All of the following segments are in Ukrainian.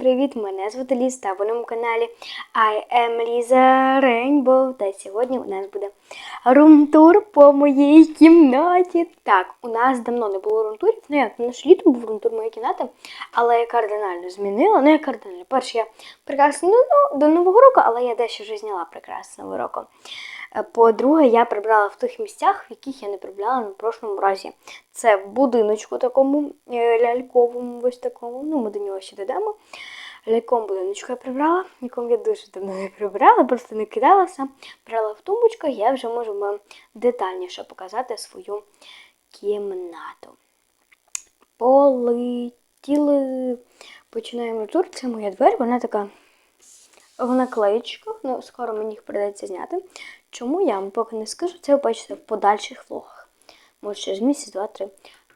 Привіт! Мене звати Ліз та ви на моєму каналі I am Lisa Rainbow. Та сьогодні у нас буде румтур по моїй кімнаті. Так, у нас давно не було румтурів. Ну як, наш літом був румтур моєї кімнати, але я кардинально змінила. Ну, я кардинально. Перше, я прекрасно ну, до Нового року, але я дещо вже зняла прекрасно Нового року. Е, По-друге, я прибрала в тих місцях, в яких я не прибрала на прошлому разі. Це в будиночку такому е, ляльковому, ось такому. Ну, ми до нього ще дійдемо. Ляльком будиночку я прибрала, якому я дуже давно не прибрала, просто не кидалася. Брала в тумбочку, я вже можу вам детальніше показати свою кімнату. Полетіли. Починаємо тур. Це моя двері, вона така в наклеїчках, ну, скоро мені їх придеться зняти. Чому я вам поки не скажу, це ви бачите в подальших влогах. Може, через місяць, два, три.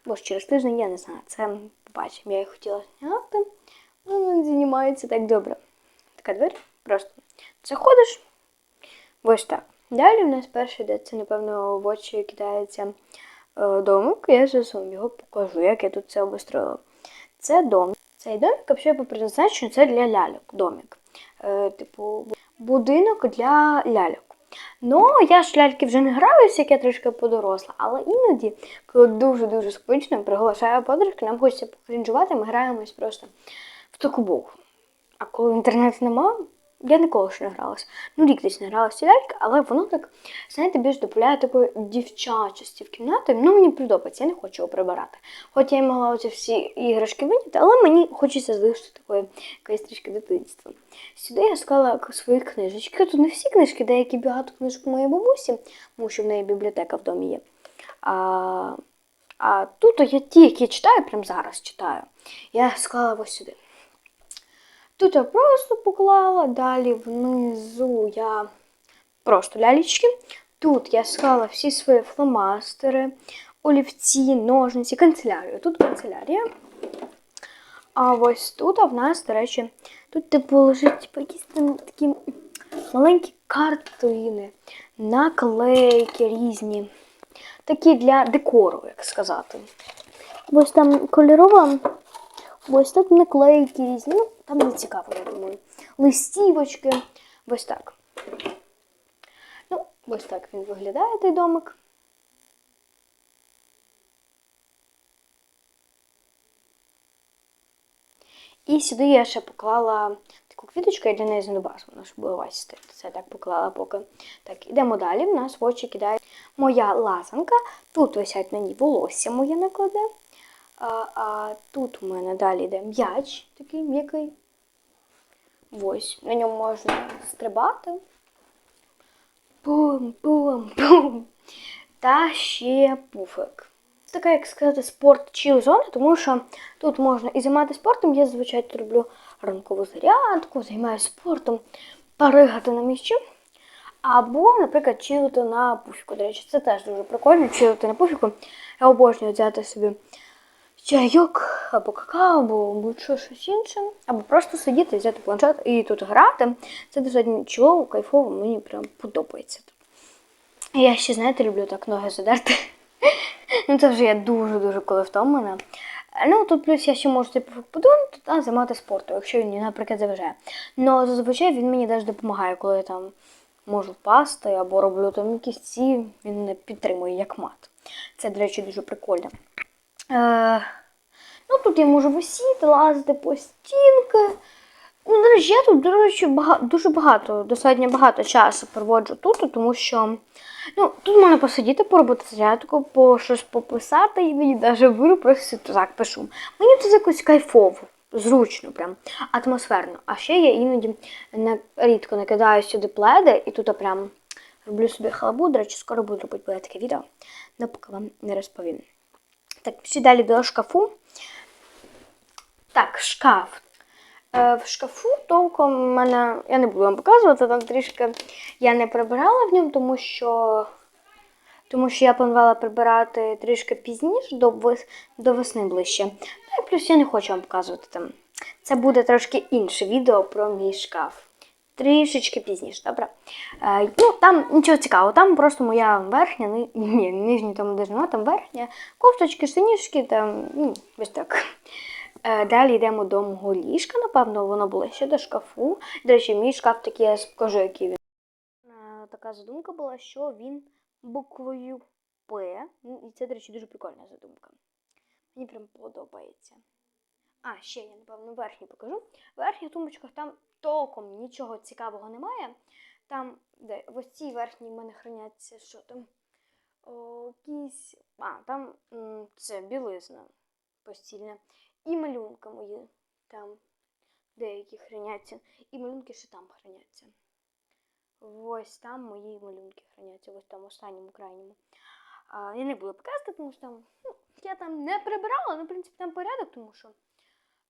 Може, через тиждень, я не знаю. Це побачимо. Я їх хотіла зняти. але не знімається так добре. Така двері просто заходиш. Ось так. Далі у нас перший де це, напевно, в очі кидається е, домик. Я зараз вам його покажу, як я тут це обустроїла. Це домик. Цей домик, взагалі, по призначенню, це для ляльок. Домик. Е, типу, будинок для ляльок. Ну, я ж ляльки вже не граюся, як я трішки подоросла, але іноді, коли дуже-дуже скучно, приглашаю подружки, нам хочеться покрінжувати, ми граємось просто в таку токубок. А коли інтернету нема, я ніколи ще не гралася. Ну, рік десь не гралася ляльки, але воно так, знаєте, більш дополяє такої дівчачості в кімнаті. Ну, мені подобається, я не хочу його прибирати. Хоч я й могла оці всі іграшки виняти, але мені хочеться залишити такої якоїсь трішки дитинства. Сюди я склала свої книжечки. Тут не всі книжки, деякі багато книжок моєї бабусі, тому що в неї бібліотека в домі є. А, а тут я ті, які читаю, прямо зараз читаю. Я склала ось сюди. Тут я просто поклала, далі внизу я просто лялечки. Тут я склала всі свої фломастери, олівці, ножниці, канцелярію. Тут канцелярія. А ось тут а в нас, до речі, тут типу лежать типу, якісь там такі маленькі картини, наклейки різні. Такі для декору, як сказати. Ось там кольорова, ось тут наклейки різні. Ну, там не цікаво, я думаю. Листівочки. Ось так. Ну, ось так він виглядає, той домик. І сюди я ще поклала таку квіточку, я для неї знадобилась, вона ж була бачити. Це так поклала поки. Так, ідемо далі. В нас в очі кидає моя лазанка. Тут висять ній волосся моє накладе. А, а тут у мене далі йде м'яч такий м'який. Ось, на ньому можна стрибати. Бум-бум-бум. Та ще пуфик. Це така, як сказати, спорт чіл зона, тому що тут можна і займатися спортом. Я зазвичай роблю ранкову зарядку, займаюся спортом, паригати на місці. Або, наприклад, чилити на пуфіку. До речі, це теж дуже прикольно, чилити на пуфіку. Я обожнюю взяти собі чайок, або какао, або будь-що щось інше. Або просто сидіти, взяти планшет і тут грати. Це достатньо чудово, кайфово, мені прям подобається. І Я ще, знаєте, люблю так ноги задерти. Ну, це вже я дуже-дуже коли втомлена. Ну, тут плюс я ще можу типу подумати та займати спортом, якщо він, наприклад, заважає. Ну, зазвичай він мені теж допомагає, коли я там можу впасти або роблю там якісь ці, він мене підтримує як мат. Це, до речі, дуже прикольно. Е, ну, тут я можу висіти, лазити по стінки. Ну, до речі, я тут, до речі, багато, дуже багато, достатньо багато часу проводжу тут, тому що ну, тут можна посидіти, поробити зарядку, по щось пописати, і мені навіть беру, просто так пишу. Мені тут якось кайфово, зручно, прям, атмосферно. А ще я іноді не, рідко накидаю сюди пледи, і тут прям роблю собі халабу. До речі, скоро буду робити таке відео, але поки вам не розповім. Так, всі до шкафу. Так, шкаф. Е, В шкафу толком в мене, я не буду вам показувати, там трішки я не прибирала в ньому, тому що тому що я планувала прибирати трішки пізніше, до, вес, до весни ближче. Ну і плюс я не хочу вам показувати там. Це буде трошки інше відео про мій шкаф. Трішечки пізніше, добре? Е, ну, там нічого цікавого, там просто моя верхня, ні, нижня там де ж нема, там верхня, кофточки, штанішки, там, ну, ось так. Е, Далі йдемо до мого ліжка, напевно, воно було ще до шкафу. До речі, мій шкаф такий, я скажу, який він. Е, Така задумка була, що він буквою П. Ну, І це, до речі, дуже прикольна задумка. Мені прям подобається. А, ще я, напевно, верхню покажу. В верхніх там толком нічого цікавого немає. Там, де в ось цій верхній в мене храняться, що там? О, якісь. А, там це білизна постільна. І малюнка мої там деякі храняться. І малюнки ще там храняться. Ось там мої малюнки храняться, ось там останньому крайньому. А, я не буду показувати, тому що там ну, я там не прибирала, ну, в принципі, там порядок, тому що.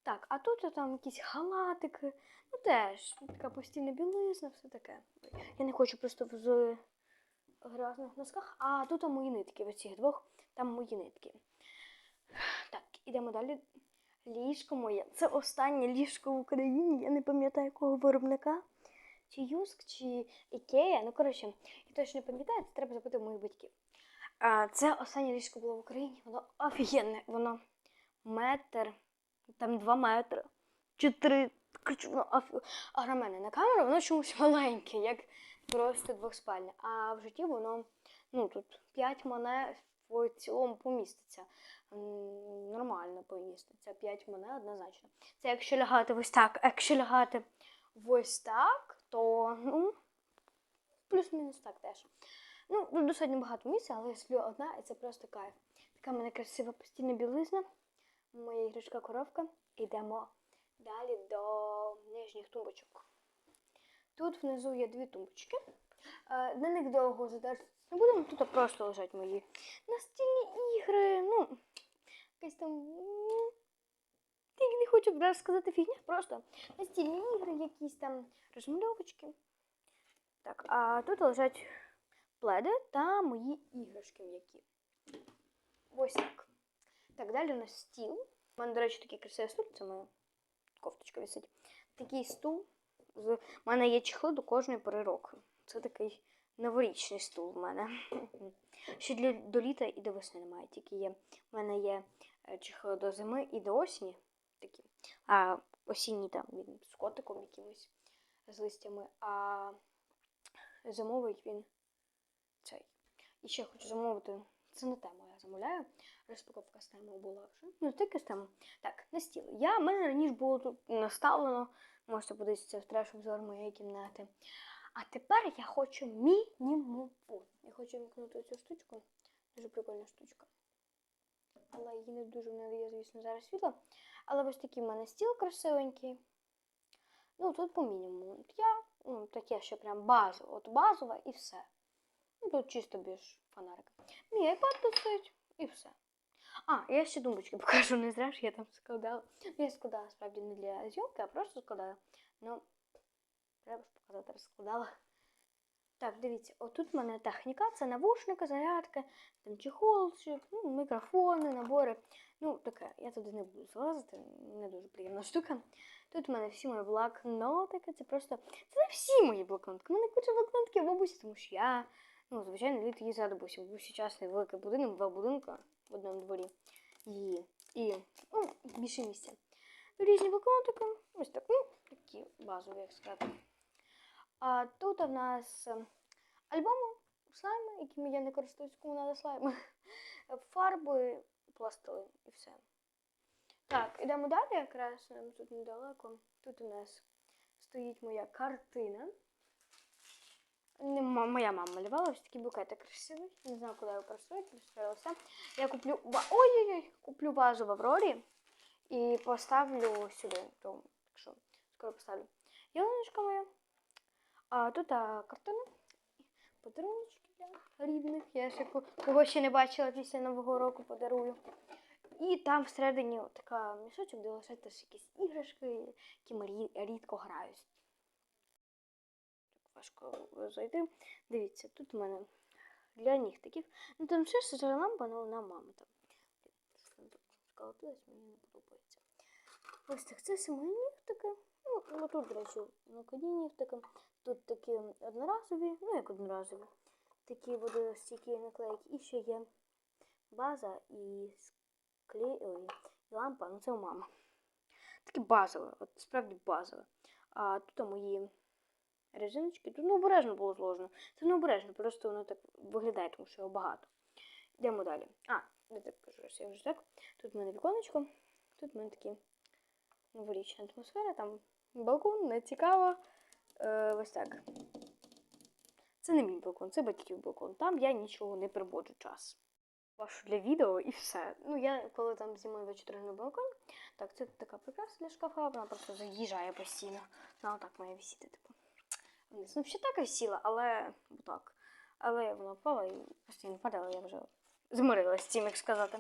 Так, а тут там якісь халатики, ну теж така постільна білизна, все таке. Я не хочу просто в грязних носках. А тут мої нитки, в цих двох, там мої нитки. Так, ідемо далі. Ліжко моє. Це останнє ліжко в Україні. Я не пам'ятаю якого виробника. Чи Юск, чи Ікея. Ну, коротше, я точно не пам'ятаю, це треба запитати моїх батьків. А, це останнє ліжко було в Україні. Воно офігенне. Воно метр, там два метри, чи три. Коротше, воно. А на мене на камеру воно чомусь маленьке, як просто двохспальне. А в житті воно, ну тут 5 мене в цілому поміститься. Нормально поміститься. 5 мене однозначно. Це якщо лягати ось так. А якщо лягати ось так, то ну, плюс-мінус так теж. Ну, тут багато місця, але я сплю одна, і це просто кайф. Така в мене красива постільна білизна, моя іграшка коровка. Йдемо далі до нижніх тумбочок. Тут внизу є дві тумбочки. Е, На них довго задержатися не будемо, тут просто лежать мої настільні ігри. Ну, якась там. Я не хочу зараз сказати фігня, просто настільні ігри, якісь там розмальовочки. Так, а тут лежать пледи та мої іграшки м'які. Ось так. Так, далі у нас стіл. У мене, до речі, такий красивий стул, це моя кофточка висить. Такий стул. У мене є чехли до кожної пори року. Це такий новорічний стул в мене. Ще для до літа і до весни немає. Тільки є. У мене є е, чехли до зими і до осені. Такі. А осінній там він з котиком якимось, з листями, а зимовий він цей. І ще хочу замовити. Це не тема, я замовляю. Розпаковка з темою була вже. Ну, тільки з. Так, на стіл. Я, в мене раніше було тут наставлено. Можете подивитися в треш обзор моєї кімнати. А тепер я хочу мінімум. Я хочу вмкнути цю штучку. Дуже прикольна штучка. Але її не дуже не дає, звісно, зараз світло. Але ось такий в мене стіл красивенький. Ну, тут по мінімуму. Я, ну, таке, що прям базове. От базове і все. Ну, тут чисто без фонарика. Мій iPad тут і все. А, я ще думочки покажу, не зря ж я там складала. Ну, я складала справді не для зйомки, а просто складала. Ну, треба ж показати, розкладала. Так, дивіться, отут в мене техніка, це навушники, зарядка, там чехолчик, ну, мікрофони, набори. Ну, таке, я туди не буду залазити, не дуже приємна штука. Тут в мене всі мої блокнотики, це просто. Це не всі мої блокнотики. У мене куча блокнотиків бабусі, тому що я, ну, звичайно, літ її за бабусі. Бабусі частний великий будинок, два будинка в одному дворі. Її. І ну, більше місця. Різні блокнотики. Ось так, ну, такі базові, як сказати. А тут у нас е, альбоми, слайми, якими я не користуюсь, кому треба слайми, фарби, пластилин і все. Так, ідемо далі, якраз нам тут недалеко. Тут у нас стоїть моя картина. М- Моя мама малювала ось такий букетик красивий. Не знаю, куди його пристроїти, пристроїлася. Я куплю. Ой-ой-ой! Куплю базу в Аврорі і поставлю сюди. То, так що скоро поставлю. Ялиночка моя. А тут а, картина. Подаруночки для рідних. Я ще ко- кого ще не бачила після Нового року подарую. І там всередині така мішочок, де лише теж якісь іграшки, які ми рідко грають. Важко зайти. Дивіться, тут у мене для нігтиків. Ну там ще ж лампа, але вона мама там. Сколотилась, мені не подобається. Ось так, це мої нігтики. Ну, ну тут, до речі, накладні нігтики. Тут такі одноразові, ну як одноразові. Такі водостійкі наклейки. І ще є база і склей, ой, і лампа, ну це у мами. таке базове, от справді базове. А тут мої резиночки. Тут ну, обережно було зложено. Це не обережно, просто воно так виглядає, тому що його багато. Йдемо далі. А, не так кажу, я вже так. Тут в мене віконечко, тут в мене такі новорічна атмосфера, там балкон, не цікаво. Е, ось так. Це не мій балкон, це батьків балкон. Там я нічого не приводжу час. Вашу для відео і все. Ну, я коли там знімаю вечір на балкон, так, це така прикраса для шкафа, вона просто заїжджає постійно. Вона отак має висіти, типу. Вниз. Ну, ще так висіла, але так. Але вона впала і постійно падала, я вже змирилася з цим, як сказати.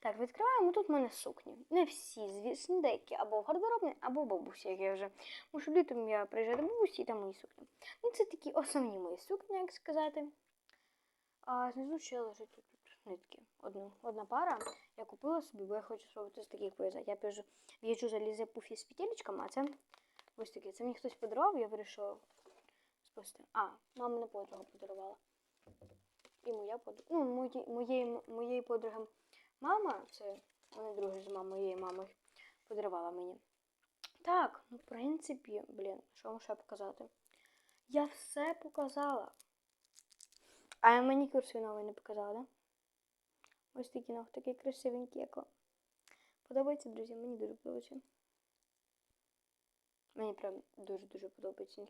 Так, відкриваємо. Тут в мене сукні. Не всі, звісно, деякі або в гардеробні, або в бабусі, як я вже. Тому що літом я приїжджаю до бабусі і там мої сукні. Ну, це такі основні мої сукні, як сказати. А знизу ще лежить тут, нитки. Одну, одна пара. Я купила собі, бо я хочу спробувати з таких пов'язати. Я п'яжу, в'їжджу за лізе пуфі з петелечками, а це ось таке. Це мені хтось подарував, я вирішила спасти. А, на подруга подарувала. І моя подруга. Ну, мої, моєї, моєї подруги мама, це вони другі з мамою, моєї мами подарувала мені. Так, ну, в принципі, блін, що вам ще показати? Я все показала. А я манікюр свій новий не показала, да? Ось такі ногти, такі красивенькі, як вам. Подобається, друзі, мені дуже подобається. Мені прям дуже-дуже подобається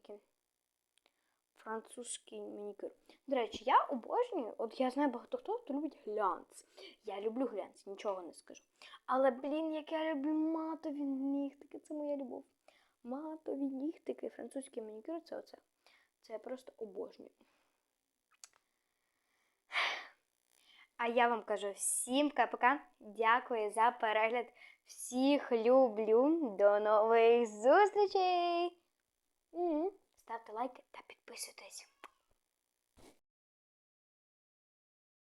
французький манікюр. До речі, я обожнюю, от я знаю багато хто, хто любить глянц. Я люблю глянц, нічого не скажу. Але, блін, як я люблю матові нігтики, це моя любов. Матові нігтики, французький манікюр це оце. Це я просто обожнюю. А я вам кажу всім пока. Дякую за перегляд. Всіх люблю. До нових зустрічей! Ставте лайки та підписуйтесь.